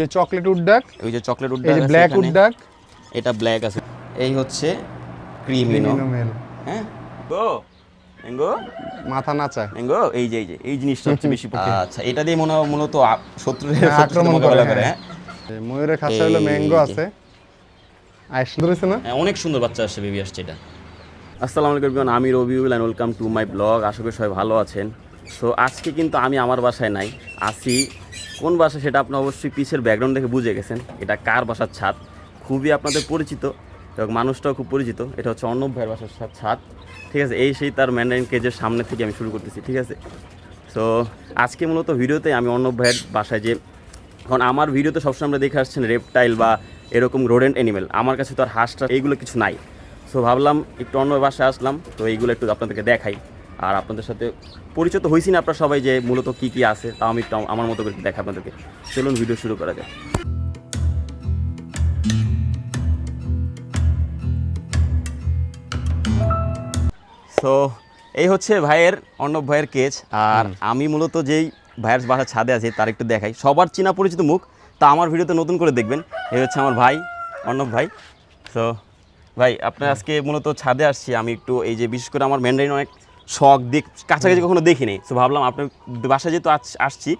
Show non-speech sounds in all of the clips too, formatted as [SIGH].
যে চকলেট উড্ডাক ওই যে চকলেট উড এই যে ব্ল্যাক উড্ডাক। এটা ব্ল্যাক আছে। এই হচ্ছে ক্রিমিনো মেল হ্যাঁ? গো ম্যাঙ্গো মাথা নাচা ম্যাঙ্গো এই যে এই যে এই জিনিসটা হচ্ছে বেশি [LAUGHS] আচ্ছা এটা দিয়ে মনে হয় মূলত আ- শত্রুদের হ্যাঁ, আক্রমণ মোকাবেলা করে, হ্যাঁ। হ্যাঁ? ময়ূরের খাঁচা হলো ম্যাঙ্গো আছে। আর সুন্দর হয়েছে না? হ্যাঁ, অনেক সুন্দর বাচ্চা আসছে বেবি আসছে এটা। আসসালামু আলাইকুম আমি Rabiul and welcome to my blog আশা করি সবাই ভালো আছেন। সো আজকে কিন্তু আমি আমার বাসায় নাই। আসি, কোন বাসা সেটা আপনি অবশ্যই পিছের ব্যাকগ্রাউন্ড দেখে বুঝে গেছেন। এটা কার বাসার ছাদ? খুবই আপনাদের পরিচিত। এবং মানুষটাও খুব পরিচিত। এটা হচ্ছে অর্ণব ভাইয়ের বাসার ছাদ। ঠিক আছে, এই সেই তার ম্যান্ডাইন কেজের সামনে থেকে আমি শুরু করতেছি, ঠিক আছে? সো আজকে মূলত ভিডিওতে আমি অর্ণব ভাইয়ের বাসায় যে এখন আমার ভিডিওতে সবসময় আমরা দেখে আসছেন রেপটাইল বা এরকম রোডেন্ট অ্যানিমেল আমার কাছে তো আর হাঁসটা এইগুলো কিছু নাই। সো ভাবলাম একটু অন্য বাসায় আসলাম। তো এইগুলো একটু আপনাদেরকে দেখাই। আর আপনাদের সাথে পরিচিত হয়েছি না আপনারা সবাই যে মূলত কী কী আছে তাও আমি একটু আমার মতো করে দেখা আপনাদেরকে। চলুন ভিডিও শুরু করা যায় সো এই হচ্ছে ভাইয়ের অর্ণব ভাইয়ের কেচ আর আমি মূলত যেই ভাইয়ের বাসার ছাদে আছি তার একটু দেখাই। সবার চেনা পরিচিত মুখ তা আমার ভিডিওতে নতুন করে দেখবেন। এই হচ্ছে আমার ভাই অর্ণব ভাই। সো ভাই আপনার আজকে মূলত ছাদে আসছি। আমি একটু এই যে বিশেষ করে আমার ম্যান্ডারিন অনেক শখ দিক কাছাকাছি কখনো দেখিনি। সো ভাবলাম আপনার বাসায় যেহেতু আসছি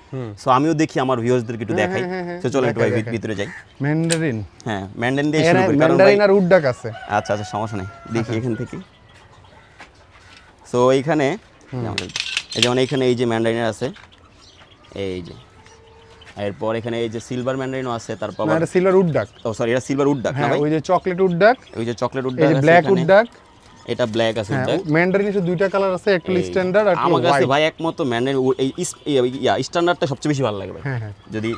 সো আমিও দেখি আমার ভিউয়ার্সদেরকে একটু দেখাই। তো চলো একটু ভাই ভিতরে যাই। ম্যান্ডারিন হ্যাঁ ম্যান্ডারিন দিয়ে শুরু করি ম্যান্ডারিন আর উড্ডাক আছে। আচ্ছা আচ্ছা সমস্যা নেই। দেখি এখান থেকে। সো এইখানে এই যেমন এইখানে এই যে ম্যান্ডারিনের আছে এই যে। এরপর এখানে এই যে সিলভার ম্যান্ডারিনও আছে তারপর এটা সিলভার উড্ডাক। ও সরি এটা সিলভার উড ডাক না হ্যাঁ ভাই? ওই যে চকলেট উড্ডাক ওই যে চকলেট উড এই যে ব্ল্যাক উড্ডাক এটা ব্ল্যাক আছে হ্যাঁ উড ম্যান্ডারিন এসে দুইটা কালার আছে একটা স্ট্যান্ডার্ড আর আমার কাছে ভাই একমত ম্যান্ডারিন এই ইয়া স্ট্যান্ডার্ডটা সবচেয়ে বেশি ভালো লাগে ভাই। হ্যাঁ হ্যাঁ। যদি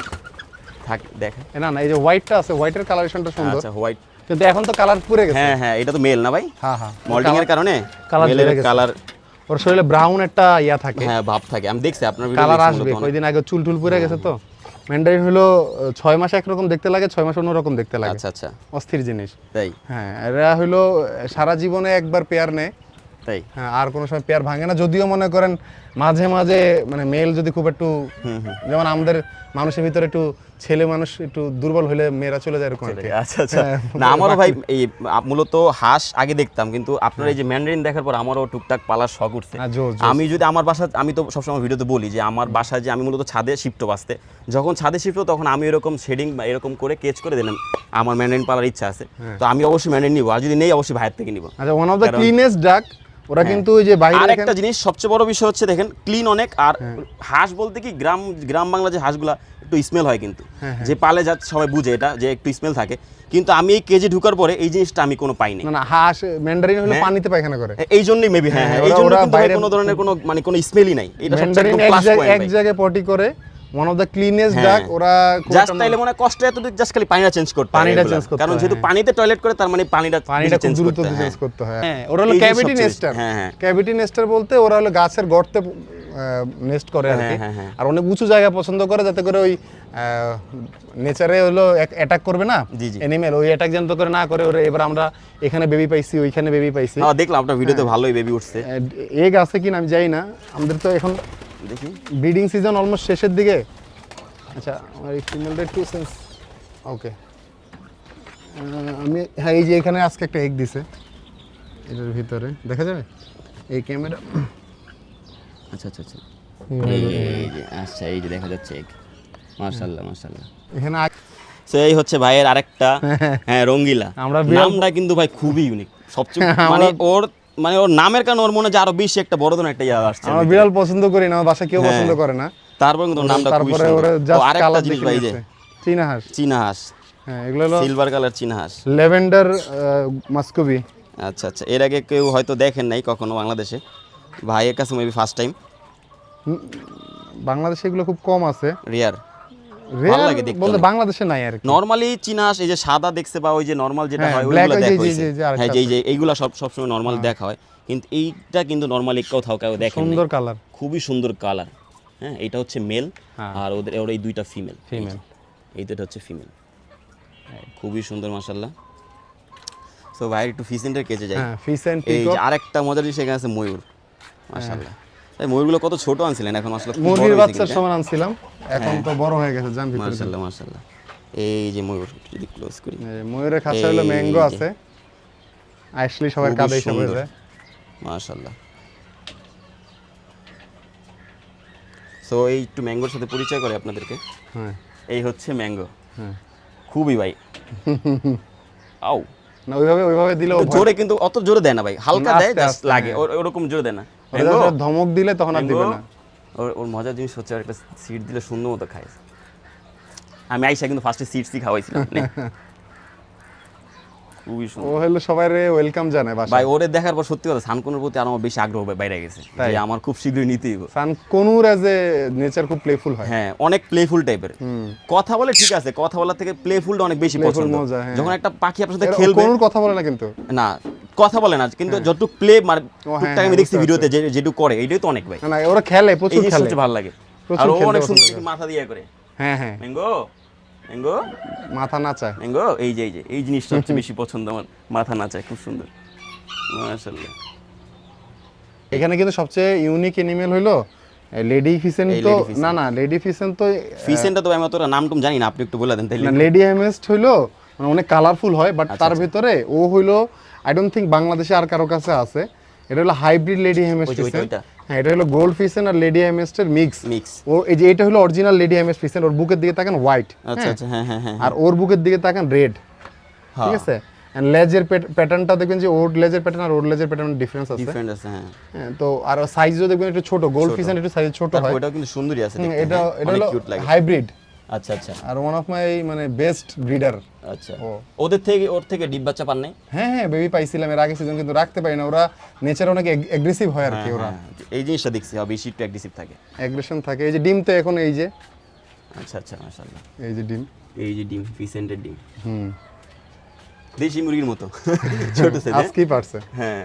থাক দেখে। না না এই যে হোয়াইটটা আছে হোয়াইটের কালারেশনটা সুন্দর। আচ্ছা হোয়াইট কিন্তু এখন তো কালার পুড়ে গেছে। হ্যাঁ হ্যাঁ এটা তো মেল না ভাই? হ্যাঁ হ্যাঁ। মল্টিং এর কারণে? ঝরে কালার ওর শরীরে ব্রাউন একটা ইয়া থাকে। হ্যাঁ ভাব থাকে। আমি দেখছি আপনার ভিডিও কালার আসবে কয়দিন আগে চুল টুল পুড়ে গেছে তো। ম্যান্ডারিন হলো ছয় মাস একরকম দেখতে লাগে ছয় মাস অন্যরকম দেখতে লাগে। আচ্ছা আচ্ছা। অস্থির জিনিস। তাই? হ্যাঁ এরা হলো সারা জীবনে একবার পেয়ার নেয়। তাই? হ্যাঁ আর কোনো সময় পেয়ার ভাঙে না। যদিও মনে করেন মাঝে মাঝে মানে মেল যদি খুব একটু যেমন আমাদের মানুষের ভিতরে একটু ছেলে মানুষ একটু দুর্বল হলে মেয়েরা চলে যায় এরকম আচ্ছা আচ্ছা। হ্যাঁ, না আমারও ভাই এই মূলত হাঁস আগে দেখতাম কিন্তু আপনার এই যে ম্যান্ডারিন দেখার পর আমারও টুকটাক পালার শখ উঠছে। হ্যাঁ। আমি যদি আমার বাসা আমি তো সবসময় ভিডিওতে বলি যে আমার বাসায় যে আমি মূলত ছাদে শিফট বাঁচতে যখন ছাদে শিফট তখন আমি এরকম শেডিং বা এরকম করে কেচ করে দিলাম। আমার ম্যান্ডারিন পালার ইচ্ছা আছে। তো আমি অবশ্যই ম্যান্ডারিন নিবো। আর যদি নেই অবশ্যই ভাইয়ের থেকে নিবো। আচ্ছা ওয়ান অফ দ্য ক্লিনেস্ট ডাক ওরা কিন্তু ওই যে বাইরে একটা জিনিস সবচেয়ে বড় বিষয় হচ্ছে দেখেন ক্লিন অনেক। আর হ্যাঁ। হাঁস বলতে কি গ্রাম গ্রাম বাংলা যে হাঁসগুলা একটু স্মেল হয় কিন্তু। হ্যাঁ, যে পালে যা সবাই বুঝে এটা যে একটু স্মেল থাকে। কিন্তু আমি এই কেজি ঢুকার পরে এই জিনিসটা আমি কোনো পাইনি না না হাঁস ম্যান্ডারিন হলে হ্যাঁ। পানিতে পায়খানা করে। এই জন্যই মেবি হ্যাঁ হ্যাঁ। হ্যাঁ, এই জন্য কিন্তু কোনো ধরনের কোনো মানে কোনো স্মেলই নাই। এটা এক জায়গায় পটি করে ওয়ান অফ দ্য ক্লিনেস্ট হ্যাঁ। ডাক ওরা জাস্ট তাইলে মনে হয় কষ্ট এতটুকু জাস্ট খালি পানিটা চেঞ্জ করতে পানিটা change করতে কারণ যেহেতু হ্যাঁ। পানিতে টয়লেট করে তার মানে পানিটা পানিটা খুব চেঞ্জ দ্রুত চেঞ্জ করতে হয় হ্যাঁ ওরা হলো ক্যাভিটি নেস্টার হ্যাঁ, হ্যাঁ। ক্যাভিটি নেস্টার বলতে ওরা হলো গাছের গর্তে নেস্ট করে আর কি হ্যাঁ, হ্যাঁ, হ্যাঁ। আর অনেক উঁচু জায়গা পছন্দ করে যাতে করে ওই নেচারে হলো অ্যাটাক করবে না। এনিমেল ওই অ্যাটাক যেন করে না করে ওরা এবার আমরা এখানে বেবি পাইছি ওইখানে বেবি পাইছি হ্যাঁ দেখলাম আপনার হ্যাঁ। ভিডিওতে ভালোই বেবি উঠছে এগ আছে কিনা আমি জানি না আমাদের তো এখন দেখি। ব্রিডিং সিজন অলমোস্ট শেষের দিকে? আচ্ছা আমার এই ফিমেলটা একটু সেন্স ওকে আমি হ্যাঁ এই যে এখানে আজকে একটা এগ দিছে। এটার ভিতরে। দেখা যাবে? এই ক্যামেরা আচ্ছা আচ্ছা আচ্ছা। এই এই যে আচ্ছা এই যে দেখা যাচ্ছে মাশাআল্লাহ মাশাআল্লাহ। এখানে আগ- সো এই হচ্ছে ভাইয়ের আরেকটা [LAUGHS] হ্যাঁ রঙ্গিলা। আমরা নামটা কিন্তু ভাই খুবই ইউনিক সবচেয়ে [LAUGHS] মানে ওর মানে ওর নামের কারণে ওর মনে হয় যে আরও বেশি একটা বড় ধরনের একটা ইয়া আসছে আমরা বিড়াল পছন্দ করি না আমার বাসা কেউ হ্যাঁ। পছন্দ করে না। তারপর কিন্তু ওর নামটা খুবই সুন্দর। ওরা ও, জাস্ট আরেকটা জিনিস ভাই যে চীনা হাঁস চীনা হাঁস হ্যাঁ এগুলো হলো সিলভার কালার চীনা হাঁস লেভেন্ডার মাস্কোবি। আচ্ছা আচ্ছা। এর আগে কেউ হয়তো দেখেন নাই কখনো বাংলাদেশে। ভাইয়ের কাছে মেবি ফার্স্ট টাইম বাংলাদেশে এগুলো খুব কম আছে। রিয়ার Rare লাগে দেখতে বলতে বাংলাদেশে নাই আর নরমালি এই যে সাদা দেখছে বা ওই যে নরমাল যেটা হ্যাঁ, হয় ওইগুলো দেখা হয়েছে। হ্যাঁ যে যে এইগুলা সব সবসময় নরমাল দেখা হয়। কিন্তু এইটা কিন্তু নরমালি কোথাও কেউ দেখেন। সুন্দর কালার খুবই সুন্দর কালার হ্যাঁ এটা হচ্ছে মেল হ্যাঁ। আর ওদের ওর এই দুইটা ফিমেল Female। এই দুটো হচ্ছে ফিমেল খুবই সুন্দর মাশাল্লাহ ভাই একটু ফিসেন্টের কেচে যাই। হ্যাঁ ফিস এই যে আরেকটা মজার জিনিস এখানে আছে ময়ূর মাশাল্লাহ এই ময়ূরগুলো কত ছোট আনছিলেন? এখন আসলে মুরগির বাচ্চার সমান আনছিলাম। এখন তো বড় হয়ে গেছে জান ভিতরে মাশাল্লাহ মাশাল্লাহ এই যে ময়ূর যদি ক্লোজ করি। ময়ূরের খাঁচা হলো ম্যাঙ্গো আছে। আসলে সবার কাঁধে সুন্দর। যায়। মাশাল্লাহ সো এই একটু ম্যাঙ্গোর সাথে পরিচয় করে আপনাদেরকে। হ্যাঁ। এই হচ্ছে ম্যাঙ্গো হ্যাঁ। খুবই ভাই। [LAUGHS] আও না ওইভাবে ওইভাবে দিলে জোরে কিন্তু অত জোরে দেয় না ভাই। হালকা দেয় আস্তে, লাগে। হ্যাঁ। ওরকম জোরে দেয় না। ধমক দিলে তখন আর দিবে না। ওর ওর মজার জিনিস হচ্ছে একটা সিট দিলে সুন্দর মতো খায়। আমি আইসা কিন্তু ফার্স্টে সিটসই খাওয়াইছিলাম [LAUGHS] খুবই ও হলো সবাই ওয়েলকাম জানায় বাসা ভাই ওরে দেখার পর সত্যি কথা সানকুনের প্রতি আর আমার বেশি আগ্রহ বাইরে গেছে। যে আমার খুব শীঘ্রই নিতেই হবে। এ নেচার খুব প্লেফুল হয়। হ্যাঁ অনেক প্লেফুল টাইপের কথা বলে ঠিক আছে কথা বলার থেকে প্লেফুলটা অনেক বেশি পছন্দ। হ্যাঁ। যখন একটা পাখি আপনার সাথে খেলবে কোনুর কথা বলে না কিন্তু। না কথা বলে না কিন্তু যতটুকু প্লে মানে হ্যাঁ, টুকটাক আমি হ্যাঁ, দেখছি ভিডিওতে যে যেটুকু করে এইটাই তো অনেক ভাই। না ওরা খেলে প্রচুর খেলে। ভালো লাগে। আর ও অনেক সুন্দর মাথা দিয়ে করে। হ্যাঁ হ্যাঁ। ম্যাঙ্গো? ম্যাঙ্গো মাথা ম্যাঙ্গো এই যে এই যে এই জিনিসটা হচ্ছে বেশি পছন্দ আমার। মাথা নাচায় খুব সুন্দর। মাশাআল্লাহ। এখানে কিন্তু সবচেয়ে ইউনিক এনিমেল হইল লেডি ফিসেন এই তো না না লেডি ফিসেন তো ফিসেনটা তো আমি অতটা নাম টুম জানি না আপনি একটু বলে দেন তাইলে লেডি হেমেস্ট হইল মানে অনেক কালারফুল হয় বাট তার ভিতরে ও হইল আই ডোন্ট থিঙ্ক বাংলাদেশে আর কারও কাছে আছে। এটা হলো হাইব্রিড লেডি হেমেস্ট হ্যাঁ এটা হলো গোল্ড ফিসেন আর লেডি হেমেস্টের মিক্স মিক্স ও এই যে এটা হলো অরিজিনাল লেডি হেমেস্ট ফিসেন ওর বুকের দিকে তাকান হোয়াইট আচ্ছা আচ্ছা হ্যাঁ হ্যাঁ হ্যাঁ আর ওর বুকের দিকে তাকান রেড হ্যাঁ। ঠিক আছে? এন্ড লেজের প্যাটার্নটা দেখবেন যে ওর লেজের প্যাটার্ন আর ওর লেজের প্যাটার্ন ডিফারেন্স আছে। ডিফারেন্স আছে হ্যাঁ। হ্যাঁ, তো আর সাইজও দেখবেন একটু ছোট। গোল্ড ফিসেন একটু সাইজ ছোট হয়। ওটাও কিন্তু সুন্দরই আছে এটা হ্যাঁ, এটা হলো হাইব্রিড আচ্ছা আচ্ছা। আর ওয়ান অফ মাই মানে বেস্ট ব্রিডার আচ্ছা। ও। ওদের থেকে ওর থেকে ডিম বাচ্চা পান নাই? হ্যাঁ হ্যাঁ বেবি পাইছিলাম এর আগে সিজন কিন্তু রাখতে পারি না। ওরা নেচার অনেক অ্যাগ্রেসিভ হয় আর কি ওরা। হ্যাঁ, এই জিনিসটা দেখছি হ্যাঁ, বেশি একটু অ্যাগ্রেসিভ থাকে। অ্যাগ্রেশন থাকে। এই যে ডিম তো এখন এই যে। আচ্ছা আচ্ছা মাশাআল্লাহ। এই যে ডিম। এই যে ডিম ফিসেন্টের ডিম। হুম। দেশি মুরগির মতো। [LAUGHS] ছোট সেট আজকেই পারছে? হ্যাঁ।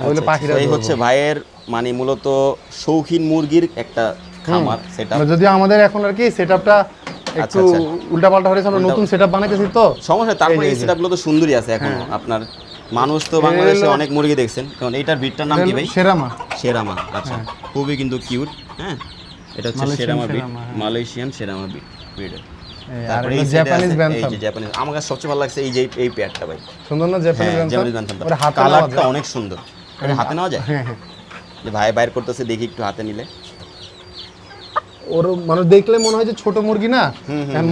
ওগুলো আচ্ছা, পাখিরা এই হচ্ছে ভাইয়ের মানে মূলত শৌখিন মুরগির একটা খামার সেটা মানে যদি আমাদের এখন আর কি সেটআপটা একটু আচ্ছা। উল্টাপাল্টা আমরা নতুন সেটআপ বানাইতেছি তো। সমস্যা তারপরে এই সেটআপগুলো তো সুন্দরই আছে এখনও। আপনার মানুষ তো বাংলাদেশে অনেক মুরগি দেখছেন। কারণ এইটার ব্রিডটার নাম কি ভাই? সেরামা। আচ্ছা। খুবই কিন্তু কিউট হ্যাঁ? এটা হচ্ছে হ্যাঁ। মালয়েশিয়ান তারপরে এই জাপানিজ জাপানিজ এই জাপানিজ আমার কাছে সবচেয়ে ভালো লাগছে এই যে এই পেয়ারটা ভাই। সুন্দর না জাপানিজ হ্যাঁ জাপানিজ ব্যান্থামটা ওটা হাতে নেওয়া কালারটা অনেক সুন্দর। এটা হাতে নেওয়া যায়? হ্যাঁ হ্যাঁ। ভাই বাইর করতেছে দেখি একটু হাতে নিলে। ওর মানুষ দেখলে মনে হয় যে ছোট মুরগি না?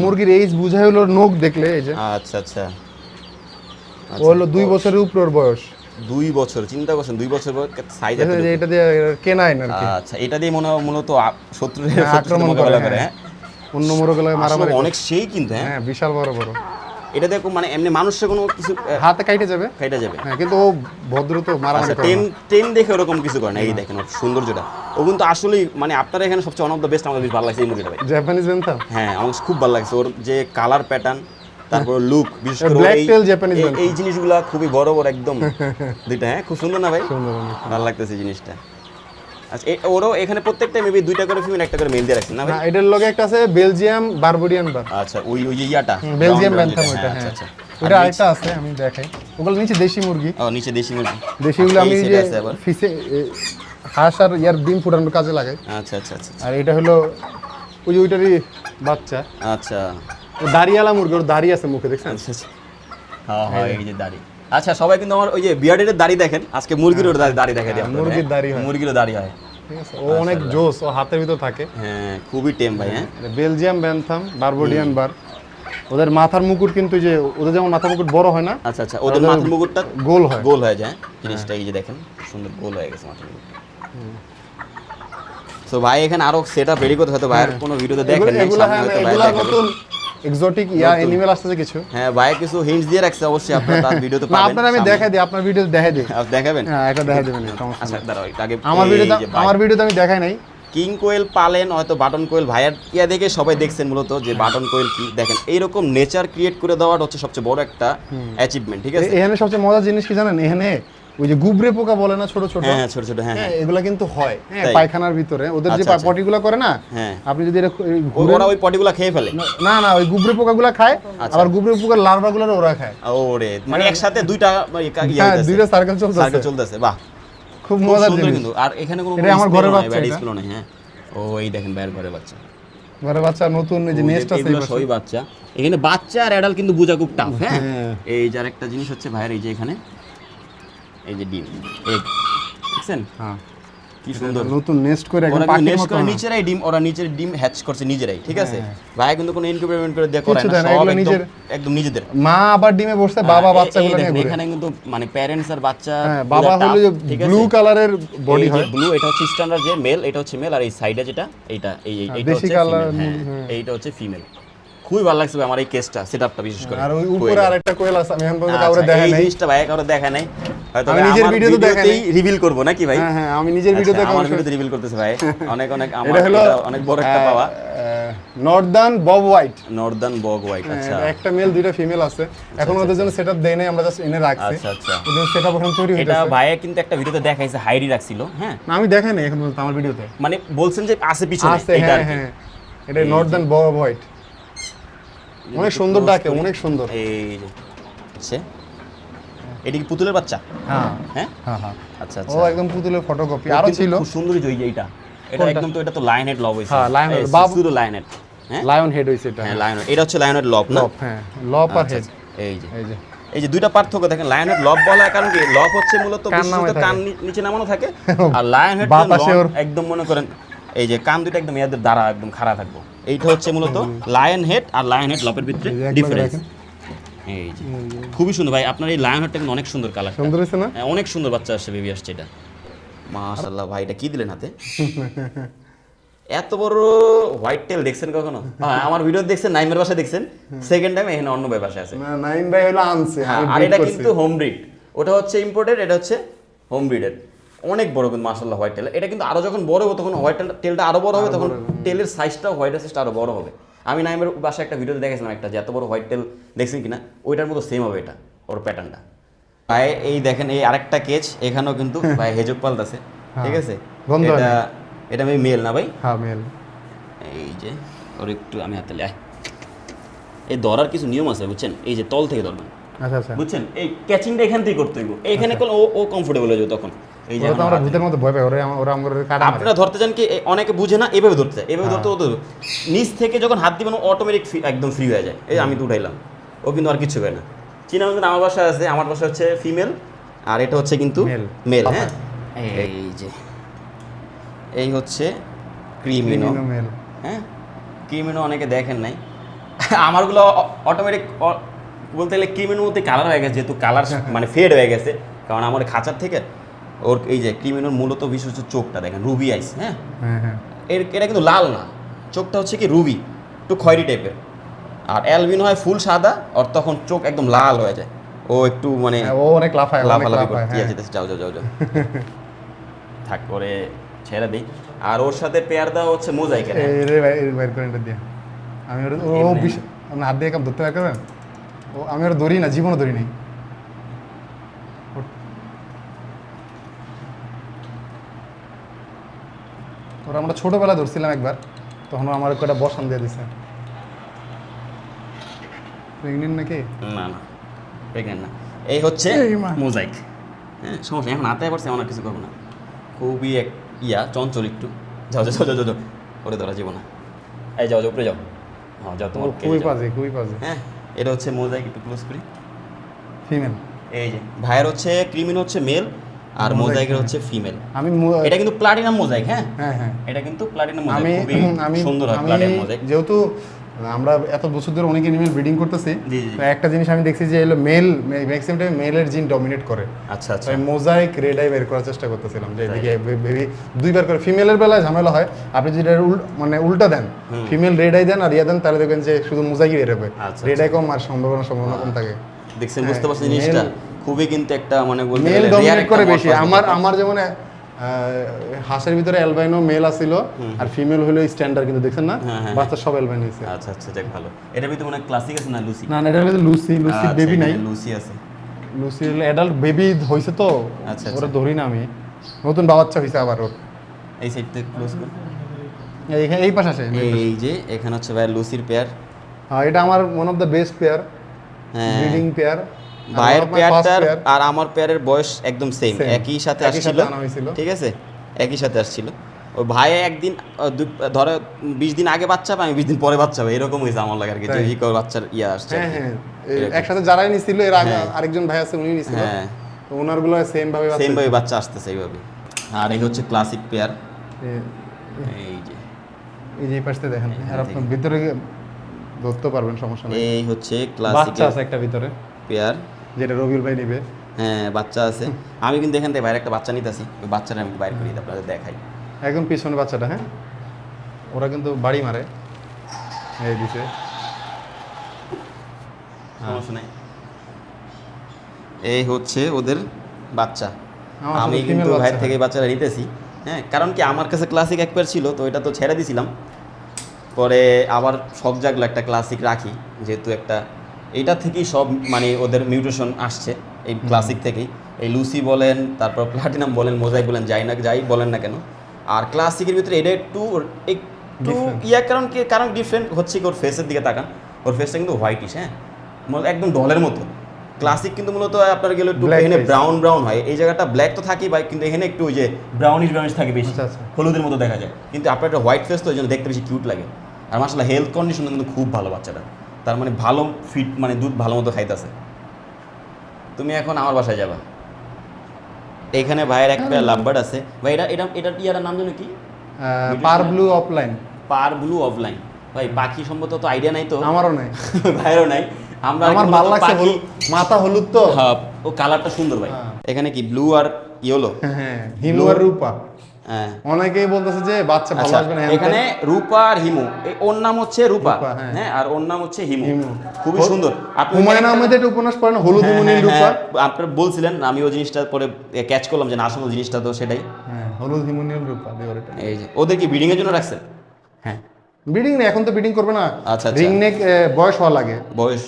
মুরগির এইজ বুঝাই হলো নখ দেখলে এই যে। আচ্ছা আচ্ছা। ও হলো দুই বছরের উপর ওর বয়স। দুই বছর চিন্তা করছেন দুই বছর সাইজ এটা দিয়ে কেনায় না আচ্ছা এটা দিয়ে মনে হয় মূলত শত্রুদের হ্যাঁ, আক্রমণ করে, হ্যাঁ। হ্যাঁ। অন্য মুরগি মারামারি অনেক সেই কিন্তু হ্যাঁ। হ্যাঁ বিশাল বড় বড়। এটা দেখো মানে এমনি মানুষের কোনো কিছু হাতে কাইটে যাবে? খাইটা যাবে। হ্যাঁ কিন্তু ও ভদ্র তো মারামারি আচ্ছা টেন টেন দেখে ওরকম কিছু করে না। এই দেখেন ওর সৌন্দর্যটা। ও কিন্তু আসলেই মানে আপনার এখানে সবচেয়ে অন অফ দ্য বেস্ট আমার বেশ ভালো লাগছে এই মুভিটা ভাই। জাপানিজ ব্যান্থাম হ্যাঁ আমার খুব ভালো লাগছে। ওর যে কালার প্যাটার্ন তারপর লুক বিশেষ করে এই- tail Japanese এই-। জিনিসগুলা খুবই বড় বড় একদম। [LAUGHS] দুইটা হ্যাঁ? খুব সুন্দর না ভাই? সুন্দর। ভালো লাগতেছে জিনিসটা। আচ্ছা ওরও এখানে প্রত্যেকটা মেবি দুইটা করে ফিমেল একটা করে মেল দিয়ে রাখছেন না ভাই? এটার লগে একটা আছে বেলজিয়াম বারবুডিয়ান বার আচ্ছা ওই ওই ইয়াটা বেলজিয়াম brown brown ব্যান্থাম যেটা, ওইটা হ্যাঁ, হ্যাঁ। আচ্ছা। আচ্ছা ওটা আরেকটা আছে আমি দেখাই। ওগুলো নিচে দেশি মুরগি। ও নিচে দেশি মুরগি। দেশিগুলো আমি এই এই side যে ফিসে হাঁস আর ইয়ার ডিম ফুটানোর কাজে লাগাই আচ্ছা আচ্ছা আচ্ছা আর এটা হলো ওই ওইটারই বাচ্চা। আচ্ছা। ও দাড়িয়ালা মুরগি ওর দাড়ি আছে মুখে দেখছেন? আচ্ছা আচ্ছা। হ্যাঁ হ্যাঁ। এই যে দাড়ি। আচ্ছা সবাই কিন্তু আমার ওই যে বিয়ার্ডের দাড়ি দেখেন। আজকে মুরগির ওর দাড়ি- দেখা দিই মুরগির হ্যাঁ? দাড়ি হয়। মুরগিরও দাড়ি হয়। ও অনেক জোস ও হাতের ভিতর থাকে। হ্যাঁ খুবই টেম ভাই হ্যাঁ? বেলজিয়াম ব্যান্থাম বারবোডিয়ান বার। ওদের মাথার মুকুট কিন্তু যে ওদের যেমন মাথার মুকুট বড় হয় না আচ্ছা আচ্ছা ওদের মাথার মুকুটটা গোল হয়। গোল হয়ে যায় জিনিসটা এই যে দেখেন সুন্দর গোল হয়ে গেছে মাথার মুকুটটা তো ভাই এখানে আরও সেটআপ রেডি করতে হয়তো ভাইয়ের কোনো ভিডিওতে দেখেন এগুলো- হ্যাঁ নতুন এক্সোটিক ইয়া অ্যানিমেল কিছু। হ্যাঁ ভাই কিছু হিন্টস দিয়ে রাখছে অবশ্যই আপনারা তার [LAUGHS] ভিডিওতে পাবেন আপনার আমি দেখাই দিই আপনার ভিডিও দেখাই দিই। আপনি দেখাবেন? হ্যাঁ এটা দেখাই দেবেন আচ্ছা দাঁড়াও একটু আগে আমার ভিডিওতে। আমার ভিডিওতে আমি দেখাই নাই। কিং কোয়েল পালেন হয়তো বাটন কোয়েল ভাইয়ার ইয়া দেখে সবাই দেখছেন মূলত যে বাটন কোয়েল কি? দেখেন এইরকম নেচার ক্রিয়েট করে দেওয়াটা হচ্ছে সবচেয়ে বড় একটা অ্যাচিভমেন্ট ঠিক আছে? এখানে সবচেয়ে মজার জিনিস কি জানেন? এখানে ওই যে গুবরে পোকা বলে না ছোট ছোট? হ্যাঁ ছোট ছোট হ্যাঁ হ্যাঁ হ্যাঁ। এগুলা কিন্তু হয়। হ্যাঁ পায়খানার ভিতরে। ওদের যে আচ্ছা, আচ্ছা। পটিগুলো করে না হ্যাঁ। আপনি যদি এটা ওরা ওই পটিগুলা খেয়ে ফেলে? না না ওই গুবরে পোকাগুলো খায় আচ্ছা। আবার গুবরে পোকার লার্ভাগুলো ওরা খায়। ওরে মানে একসাথে দুইটা ইয়ে হ্যাঁ দুইটা সার্কেল চলতেছে। সার্কেল চলতেছে বাহ। খুব মজার জিনিস। কিন্তু। আর এখানে কোনো এটা আমার ঘরের বাচ্চা নেই হ্যাঁ। ও এই দেখেন বাইরের ঘরের বাচ্চা। ঘরে বাচ্চা নতুন যে নেস্ট আছে সবই বাচ্চা। এখানে বাচ্চা আর অ্যাডাল্ট কিন্তু বোঝা খুব টাফ হ্যাঁ? হ্যাঁ। এই যার একটা জিনিস হচ্ছে ভাইয়ের এই যে এখানে। এই যে ডিম। এগ দেখছেন? হ্যাঁ। কি সুন্দর। নতুন নেস্ট করে পাখির নেক্সট করে না। নিজেরাই ডিম ওরা নিজের ডিম হ্যাচ করছে নিজেরাই ঠিক আছে? হ্যাঁ। ভাই কিন্তু কোনো করে কিছু না সব নিজের- একদম নিজেদের। মা আবার ডিমে বাবা হ্যাঁ, বাচ্চাগুলো নিয়ে ঘুরে। এখানে কিন্তু মানে প্যারেন্টস আর বাচ্চা হ্যাঁ বাবা হলো যে ব্লু কালারের বডি হয়। ব্লু এটা হচ্ছে স্ট্যান্ডার্ড যে মেল এটা হচ্ছে মেল আর এই সাইডে যেটা এইটা এই এই- এইটা হচ্ছে। এইটা হচ্ছে ফিমেল খুবই ভালো লাগছে আমার এই কেসটা সেটআপটা বিশেষ করে। আর ওই উপরে আরেকটা কোয়েল আছে আমি এখন পর্যন্ত আচ্ছা, কাউরে দেখাই এই নাই। জিনিসটা ভাই কাউরে দেখা নাই। হয়তো আমি নিজের ভিডিওতে দেখাই রিভিল করব নাকি ভাই? হ্যাঁ হ্যাঁ আমি নিজের ভিডিওতে আচ্ছা, আমার ভিডিওতে রিভিল করতেছে ভাই। [LAUGHS] অনেক অনেক আমার এটা এটা অনেক বড় একটা পাওয়া। Northern bobwhite northern bobwhite আচ্ছা। একটা মেল দুইটা ফিমেল আছে। এখন ওদের জন্য সেটআপ দেই নাই আমরা জাস্ট এনে রাখছি। আচ্ছা আচ্ছা। ওদের সেটআপ এখন তৈরি হইছে এটা ভাইয়া কিন্তু একটা ভিডিওতে দেখাইছে হাইডি রাখছিল হ্যাঁ। না আমি দেখাই নাই এখন পর্যন্ত আমার ভিডিওতে। মানে বলছেন যে আছে পিছনে এটা হ্যাঁ হ্যাঁ। এটা নর্দার্ন বব হোয়াইট অনেক সুন্দর ডাকে অনেক সুন্দর। এই যে এটা কি পুতুলের বাচ্চা? হ্যাঁ। হ্যাঁ? হ্যাঁ হ্যাঁ। আচ্ছা ও আচ্ছা। একদম পুতুলের ফটোকপি আরও ছিল। খুব সুন্দরই জয় এইটা। এটা একদম তো এটা তো লায়ন হেড লব হইছে হ্যাঁ। এই, বাবু- শুধু লায়ন হেড হ্যাঁ? লায়ন হেড হইছে এটা। হ্যাঁ লায়ন এটা হচ্ছে লায়ন হেড লব না হ্যাঁ। লপ আর আচ্ছা, হেড আচ্ছা, এই যে। এই যে। এই যে দুইটা পার্থক্য দেখেন লায়ন হেড লব বলা কারণ কি? লব হচ্ছে মূলত বিশেষত কান নিচে নামানো থাকে। [LAUGHS] আর লায়ন হেড একদম মনে করেন এই যে কান দুটো একদম ইয়াদের দ্বারা একদম খাড়া থাকব। এইটা হচ্ছে মূলত লায়ন হেড আর লায়ন হেড লপের ভিতরে ডিফারেন্স এই যে। খুবই সুন্দর ভাই আপনার এই লায়ন হেডটা কিন্তু অনেক সুন্দর কালার সুন্দর হয়েছে না? অনেক সুন্দর বাচ্চা আসছে বেবি আসছে এটা। মাশাআল্লাহ ভাই এটা কি দিলেন হাতে? [LAUGHS] এত বড় হোয়াইট টেল দেখছেন কখনো? হ্যাঁ আমার ভিডিও দেখছেন নাইমের বাসায় দেখছেন। সেকেন্ড টাইম এখানে অন্য ভাই বাসায় আছে। না নাইন ভাই হলো আনছে হ্যাঁ, আমি আর এটা কিন্তু হোম ব্রিড ওটা হচ্ছে ইম্পোর্টেড এটা হচ্ছে হোম ব্রিডের অনেক বড় কিন্তু মাশাআল্লাহ হোয়াইট টেল এটা কিন্তু আরও যখন বড় হবে তখন হোয়াইট টেলটা আরও বড় হবে তখন টেলের সাইজটাও হোয়াইট সাইজটা আরও বড় হবে। আমি নাইমের বাসায় একটা ভিডিওতে দেখেছিলাম একটা যে এত বড় হোয়াইট টেল দেখছেন কিনা? ওইটার মতো সেম হবে এটা ওর প্যাটার্নটা ভাই এই দেখেন এই আরেকটা কেচ এখানেও কিন্তু [LAUGHS] ভাই হেজক পাল্টাছে ঠিক আছে? এটা এটা আমি মেল না ভাই? হ্যাঁ মেল এই যে ওর একটু আমি হাতে লাই। এই ধরার কিছু নিয়ম আছে বুঝছেন? এই যে তল থেকে ধরবেন। আচ্ছা আচ্ছা। বুঝছেন? এই ক্যাচিংটা এখান থেকে করতে হইব। এখানে কোন ও ও কমফোর্টেবল হয়ে যাবে তখন। এই যে ওরা আমরা ভূতের মতো ভয় পাই ওরা ওরা আমাদের কাটা আপনারা ধরতে চান কি এ- অনেকে বুঝে না এভাবে ধরতে চায়। এভাবে ধরতে হতো নিচ থেকে যখন হাত দিবেন অটোমেটিক একদম ফ্রি হয়ে যায়। এই আমি তো উঠাইলাম। ও কিন্তু আর কিছু হয় না। চীনা কিন্তু আমার বাসায় আছে আমার বাসায় হচ্ছে ফিমেল আর এটা হচ্ছে কিন্তু মেল হ্যাঁ? এই যে। এই হচ্ছে ক্রিমিনো হ্যাঁ? ক্রিমিনো অনেকে দেখেন নাই। [LAUGHS] আমারগুলো অটোমেটিক বলতে গেলে ক্রিমিনোর মধ্যে কালার হয়ে গেছে যেহেতু কালার [LAUGHS] মানে ফেড হয়ে গেছে। কারণ আমার খাঁচার থেকে ওর এই যে ক্রিমিনোর মূলত বিশেষ হচ্ছে চোখটা দেখেন রুবি আইস হ্যাঁ? হ্যাঁ হ্যাঁ। এর এটা কিন্তু লাল না। চোখটা হচ্ছে কি রুবি একটু খয়েরি টাইপের আর অ্যালবিনো হয় ফুল সাদা আর তখন চোখ একদম লাল হয়ে যায়। ও একটু মানে হ্যাঁ, ও অনেক লাফায় লাফালাফি লাফায় করতে হ্যাঁ। আছে যাও যাও যাও যাও। থাক করে ছেড়ে দিই। আর ওর সাথে পেয়ার দেওয়া হচ্ছে মোজাইকের এই রে ভাই বাইর করে এটা দিয়ে। আমি ওর ও আপনি হাত দিয়ে কাপ ধরতে পারবেন ও আমি ওর ধরি না জীবনও ধরি নাই। ওরা আমরা ছোটবেলা ধরছিলাম একবার তখন আমার কটা বসান দিয়ে দিছে। প্রেগনেন্ট নাকি? না না প্রেগনেন্ট না। এই হচ্ছে মোজাইক হ্যাঁ সমস্যা এখন হাতে পারছে আর কিছু করব না। খুবই এক ইয়া চঞ্চল একটু। যাও যাও যাও যাও ওরে ধরা যাব না। এই যাও যাও উপরে যাও। হ্যাঁ যাও তোমার খুবই পাজে খুবই পাজে। হ্যাঁ এটা হচ্ছে মোজাইক একটু ক্লোজ করি। ফিমেল এই যে ভাইয়ের হচ্ছে ক্রিমিন হচ্ছে মেল আর মোজাইকের হচ্ছে ফিমেল আমি এটা কিন্তু প্লাটিনাম মোজাইক হ্যাঁ? হ্যাঁ হ্যাঁ। এটা কিন্তু প্লাটিনাম মোজাইক আমি খুবই [CLEARS THROAT] সুন্দর হয় প্লাটিনাম মোজাইক যেহেতু আমরা এত বছর ধরে অনেক এনিমেল ব্রিডিং করতেছি। তো একটা জিনিস আমি দেখছি যে এলো মেল ম্যাক্সিমাম টাইম মেলের জিন ডমিনেট করে। আচ্ছা আচ্ছা। তাই মোজাইক রেড আই বের করার চেষ্টা করতেছিলাম যে এদিকে বেবি দুইবার করে। ফিমেলের বেলায় ঝামেলা হয় আপনি যদি মানে উল্টা দেন ফিমেল রেড আই দেন আর ইয়া দেন তাহলে দেখবেন যে শুধু মোজাইকই বের হবে। আচ্ছা, রেড আই কম আর সম্ভাবনা সম্ভাবনা কম থাকে। দেখছেন বুঝতে পারছেন হ্যাঁ, জিনিসটা খুবই কিন্তু একটা মানে বলতে মেল ডমিনেট করে বেশি। আমার আমার যেমন হাঁসের ভিতরে অ্যালবাইনো মেল আছিল আর ফিমেল হলো স্ট্যান্ডার্ড কিন্তু দেখছেন না? হ্যাঁ, হ্যাঁ, বাচ্চা সব অ্যালবাইনো হয়েছে। আচ্ছা আচ্ছা যাক ভালো। এটার ভিতরে মনে ক্লাসিক আছে না লুসি না না এটার ভিতরে লুসি লুসি আচ্ছা, বেবি নাই। লুসি আছে। লুসি অ্যাডাল্ট বেবি হয়েছে তো আচ্ছা, ওরা ধরি না আমি। নতুন বাচ্চা হয়েছে আবার ওর। এই সাইড থেকে ক্লোজ কর। এইখানে এই পাশে আসে এই যে এখানে হচ্ছে ভাই লুসির পেয়ার হ্যাঁ এটা আমার one of the best pair হ্যাঁ। ব্রিডিং পেয়ার ভাইয়ের পেয়ারটার আর আমার পেয়ারের বয়স একদম সেম একই সাথে আসছিল। ঠিক আছে? একই সাথে আসছিল। ওই ভাই একদিন ধরো বিশ দিন আগে বাচ্চা আমি বিশ দিন পরে বাচ্চা পাবে এরকম হয়েছে আমার লাগে আর কি যে তাই? বাচ্চার ইয়ে আসছে হ্যাঁ। হ্যাঁ। একসাথে যারাই নিছিল এর আগে হ্যাঁ। আরেকজন ভাই আছে উনি নিছিল। হ্যাঁ। তো ওনারগুলো সেম ভাবে সেম ভাবে বাচ্চা আসতেছে এইভাবে। আর এই হচ্ছে ক্লাসিক পেয়ার এই যে। এই যে পাশে দেখেন। আর আপনার ভিতরে ধরতে পারবেন সমস্যা নেই। এই হচ্ছে ক্লাসিক বাচ্চা আছে একটা ভিতরে। পেয়ার যেটা রবিউল ভাই নিবে। হ্যাঁ বাচ্চা আছে। আমি কিন্তু এখান থেকে বাইরে একটা বাচ্চা নিতেছি। ওই বাচ্চাটা আমি বাইরে করি আপনাদের দেখাই। একদম পিছনে বাচ্চাটা হ্যাঁ? ওরা কিন্তু বাড়ি মারে। এই দিছে। সমস্যা এই হচ্ছে ওদের বাচ্চা। আমি কিন্তু ভাইয়ের থেকে বাচ্চাটা নিতেছি। হ্যাঁ কারণ কি আমার কাছে ক্লাসিক এক পেয়ার ছিল তো এটা তো ছেড়ে দিছিলাম। পরে আবার শখ জাগলো একটা ক্লাসিক রাখি যেহেতু একটা এইটা থেকেই সব মানে ওদের মিউটেশন আসছে এই ক্লাসিক থেকেই। এই লুসি বলেন তারপর প্লাটিনাম বলেন মোজাইক বলেন যাই না যাই বলেন না কেন। আর ক্লাসিকের ভিতরে এটা একটু একটু. ইয়া কারণ কি কারণ ডিফারেন্ট হচ্ছে কি ওর ফেসের দিকে তাকান। ওর ফেসটা কিন্তু হোয়াইটিশ হ্যাঁ? একদম ডলের মতো। ক্লাসিক কিন্তু মূলত আপনার গেলে একটু এখানে ব্রাউন ব্রাউন হয়। এই জায়গাটা ব্ল্যাক তো থাকেই ভাই কিন্তু এখানে একটু ওই যে ব্রাউনিশ ব্রাউনিশ থাকে বেশি। আচ্ছা, আচ্ছা। হলুদের মতো দেখা যায়। কিন্তু আপনার একটা হোয়াইট ফেস তো ওই জন্য দেখতে বেশি কিউট লাগে। আর মাসাল্লাহ হেলথ কন্ডিশন কিন্তু খুব ভালো বাচ্চাটা তার মানে ভালো ফিট মানে দুধ ভালো মতো খাইতেছে। তুমি এখন আমার বাসায় যাবা। এখানে ভাইয়ের একটা লাভবার্ড আছে। ভাই এটা এটা এটার ইয়ার নাম জানো কি? Parblue opaline. Parblue opaline. ভাই পাখি সম্ভবত তো আইডিয়া নাই তো। আমারও নাই। [LAUGHS] ভাইয়েরও নাই। আমরা আমার ভালো লাগছে হলুদ। মাথা হলুদ তো। হ্যাঁ, ও কালারটা সুন্দর ভাই। হ্যাঁ। এখানে কি ব্লু আর ইয়েলো হ্যাঁ হিমু আর রূপা। অনেকেই বলতেছে যে বাচ্চা ভালো আচ্ছা আসবে না হ্যাঁ, এখানে রূপা আর হিমু এই ওর নাম হচ্ছে রূপা হ্যাঁ। হ্যাঁ আর ওর নাম হচ্ছে হিমু। খুবই সুন্দর। আপনি হুমায়ুন আহমেদের উপন্যাস পড়েন হলুদ হ্যাঁ, হ্যাঁ, রূপা। হ্যাঁ, আপনারা বলছিলেন আমি ওই জিনিসটা পরে ক্যাচ করলাম যে না আসলে জিনিসটা তো সেটাই। হ্যাঁ হলুদ রূপা এই যে ওদের কি ব্রিডিং এর জন্য রাখছেন? হ্যাঁ। ব্রিডিং না এখন তো ব্রিডিং করবে না। আচ্ছা, আচ্ছা। রিং নেক বয়স হওয়া লাগে। বয়স।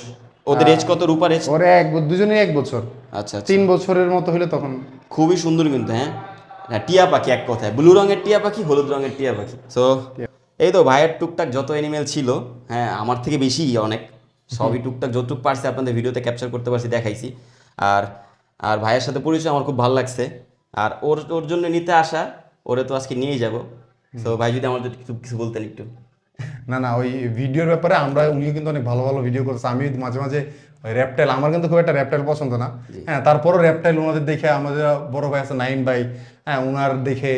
ওদের হ্যাঁ। এজ কত রূপার এজ ওরে এক দুজনেই এক বছর। আচ্ছা আচ্ছা। তিন বছরের মতো হলে তখন খুবই সুন্দর কিন্তু হ্যাঁ। হ্যাঁ টিয়া পাখি এক কথায়। ব্লু রঙের টিয়া পাখি হলুদ রঙের টিয়া পাখি। সো এই তো ভাইয়ের টুকটাক যত অ্যানিমেল ছিল হ্যাঁ আমার থেকে বেশি অনেক। সবই টুকটাক যতটুক পারছে আপনাদের ভিডিওতে ক্যাপচার করতে পারছি দেখাইছি। আর আর ভাইয়ের সাথে পরিচয় আমার খুব ভালো লাগছে। আর ওর ওর জন্য নিতে আসা ওরে তো আজকে নিয়েই যাব। তো ভাই যদি আমার যদি কিছু কিছু বলতেন একটু। না না ওই ভিডিওর ব্যাপারে আমরা উনি কিন্তু অনেক ভালো ভালো ভিডিও করছে। আমি মাঝে মাঝে ওই র্যাপটাইল আমার কিন্তু খুব একটা র্যাপটাইল পছন্দ না। হ্যাঁ তারপরও র্যাপটাইল ওনাদের দেখে আমাদের বড় ভাই আছে নাইম ভাই হ্যাঁ ওনার দেখে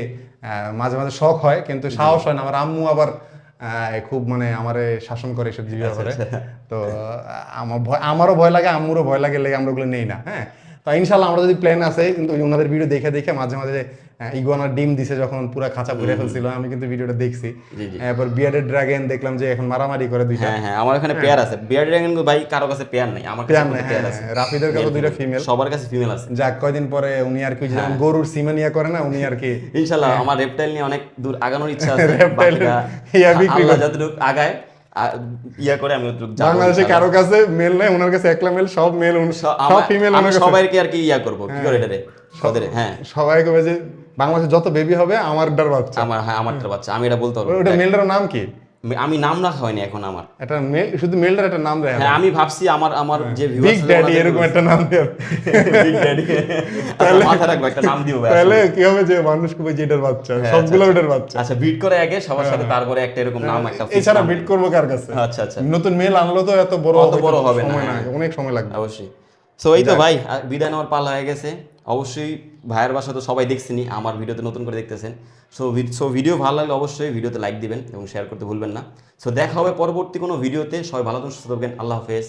মাঝে মাঝে শখ হয় কিন্তু সাহস হয় না। আমার আম্মু আবার আহ, খুব মানে আমারে শাসন করে এসব জিজ্ঞাসা করে তো আমার ভয় আমারও ভয় লাগে আম্মুরও ভয় লাগে লেগে আমরা ওগুলো নেই না। হ্যাঁ তো ইনশাল্লাহ আমরা যদি প্ল্যান আছে কিন্তু ওনাদের ভিডিও দেখে দেখে মাঝে মাঝে ইগুয়ানার ডিম দিছে যখন পুরা খাঁচা ভরে ফেলছিল আমি কিন্তু ভিডিওটা দেখছি। এরপর বিয়ার্ডেড ড্রাগন দেখলাম যে এখন মারামারি করে দুইটা। হ্যাঁ হ্যাঁ আমার এখানে পেয়ার আছে। বিয়ার ড্রাগন ভাই কারও কাছে পেয়ার নেই আমার কাছে পেয়ার হ্যাঁ, আছে। হ্যাঁ, রাফিদের কাছে দুইটা ফিমেল সবার কাছে ফিমেল আছে। যাক কয়দিন পরে উনি আর কি যেমন গরুর সিমেনিয়া করে না উনি আর কি। ইনশাল্লাহ আমার রেপটাইল নিয়ে অনেক দূর আগানোর ইচ্ছা আছে বাকিটা ইয়া বিক্রি করে। যতটুকু আগায় ইয়া করে আমি বাংলাদেশে কারও কাছে মেল নাই ওনার কাছে একলা মেল সব মেল সব ফিমেল আমি সবাইকে আর কি ইয়া করব কি করে এটারে? ওদের হ্যাঁ। সবাই কবে যে বাংলাদেশে যত বেবি হবে আমার ডার বাচ্চা। আমার হ্যাঁ আমারটা বাচ্চা আমি এটা বলতে পারব। ওটা মেলটার নাম কি? আমি নাম রাখা হয়নি এখন আমার। এটা মেল শুধু মেলটার একটা নাম দেয় হ্যাঁ আমি ভাবছি আমার আমার যে বিগ ড্যাডি এরকম একটা নাম দেয় [LAUGHS] Big Daddy। আচ্ছা, মাথায় রাখব একটা নাম দিব ভাই তাহলে কি হবে যে মানুষ কবে যে এটার বাচ্চা সবগুলো ওটার বাচ্চা। আচ্ছা বিট করে আগে সবার সাথে তারপরে একটা এরকম নাম একটা এছাড়া বিট করব কার কাছে? আচ্ছা আচ্ছা। নতুন মেল আনলো তো এত বড় অত বড় হবে না, হ্যাঁ। অনেক সময় লাগবে। অবশ্যই। সো এই তো ভাই বিদায় নেওয়ার পালা হয়ে গেছে। অবশ্যই ভাইয়ের বাসা তো সবাই দেখছেনি আমার ভিডিওতে নতুন করে দেখতেছেন। সো সো ভিডিও ভালো লাগলে অবশ্যই ভিডিওতে লাইক দিবেন এবং শেয়ার করতে ভুলবেন না। সো দেখা হবে পরবর্তী কোনো ভিডিওতে সবাই ভালো থাকুন, সুস্থ থাকবেন আল্লাহ হাফেজ।